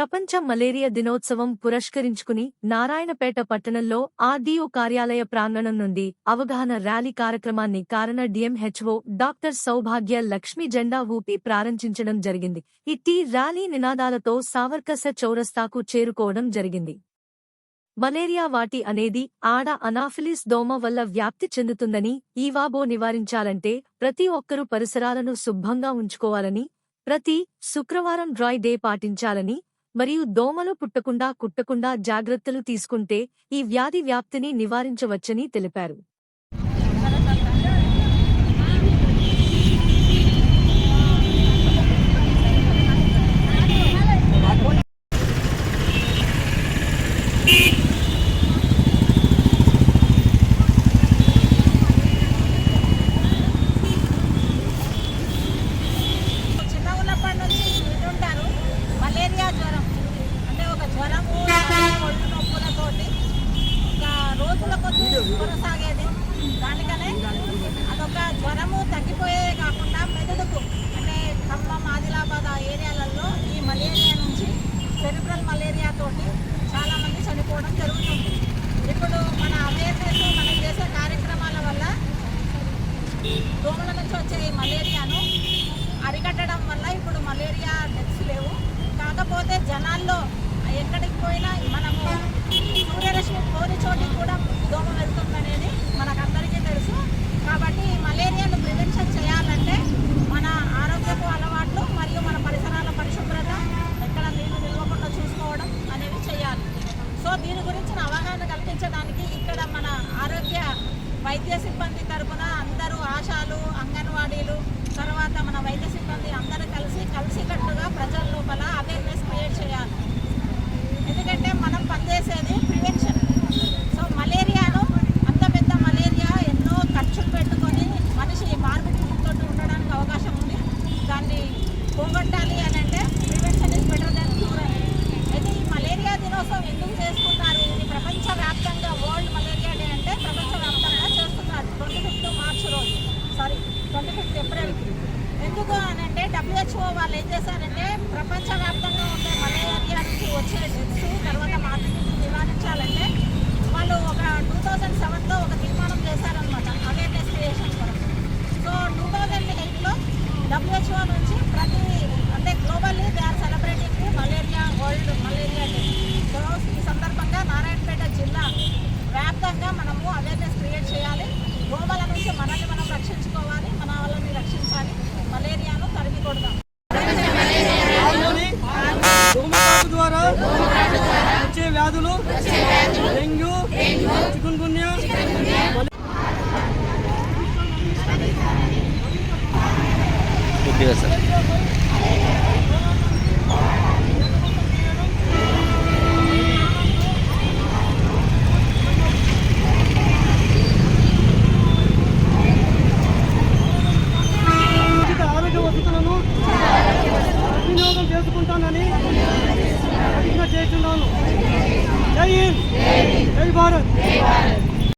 ప్రపంచ మలేరియా దినోత్సవం పురస్కరించుకుని నారాయణపేట పట్టణంలో ఆర్డీఓ కార్యాలయ ప్రాంగణం నుండి అవగాహన ర్యాలీ కార్యక్రమాన్ని కారణ డిఎంహెచ్ఓ డాక్టర్ సౌభాగ్య లక్ష్మి జెండా ఊపి ప్రారంభించడం జరిగింది. ఇట్టి ర్యాలీ నినాదాలతో సావర్కస చౌరస్తాకు చేరుకోవడం జరిగింది. మలేరియా వాటి అనేది ఆడ అనాఫిలిస్ దోమ వల్ల వ్యాప్తి చెందుతుందని ఈవాబో నివారించాలంటే ప్రతి ఒక్కరూ పరిసరాలను శుభ్రంగా ఉంచుకోవాలని ప్రతి శుక్రవారం డ్రై డే పాటించాలని మరియు దోమలు పుట్టకుండా కుట్టకుండా జాగ్రత్తలు తీసుకుంటే ఈ వ్యాధి వ్యాప్తిని నివారించవచ్చని తెలిపారు. కొనసాగేది. దానికనే అదొక జ్వరము తగ్గిపోయే కాకుండా మెదడుకు అంటే ఖమ్మం ఆదిలాబాద్ ఆ ఏరియాలలో ఈ మలేరియా నుంచి సెరిబ్రల్ మలేరియా తోటి చాలామంది చనిపోవడం జరుగుతుంది. ఇప్పుడు మన అవేర్నెస్ మనం చేసే కార్యక్రమాల వల్ల దోమల నుంచి వచ్చే ఈ మలేరియాను అరికట్టడం వల్ల ఇప్పుడు మలేరియా డెత్స్ లేవు. కాకపోతే జనాల్లో ఎక్కడికి పోయినా మనము గురించిన అవగాహన కల్పించడానికి ఇక్కడ మన ఆరోగ్య వైద్య సిబ్బంది తరఫున అందరూ ఆశాలు అంగన్వాడీలు వాళ్ళు ఏం చేశారంటే వ్యాధులు డెంగ్యూ చికున్ గున్యా కొద్దిగా సార్ జై జై జై హింద్ జై భారత్.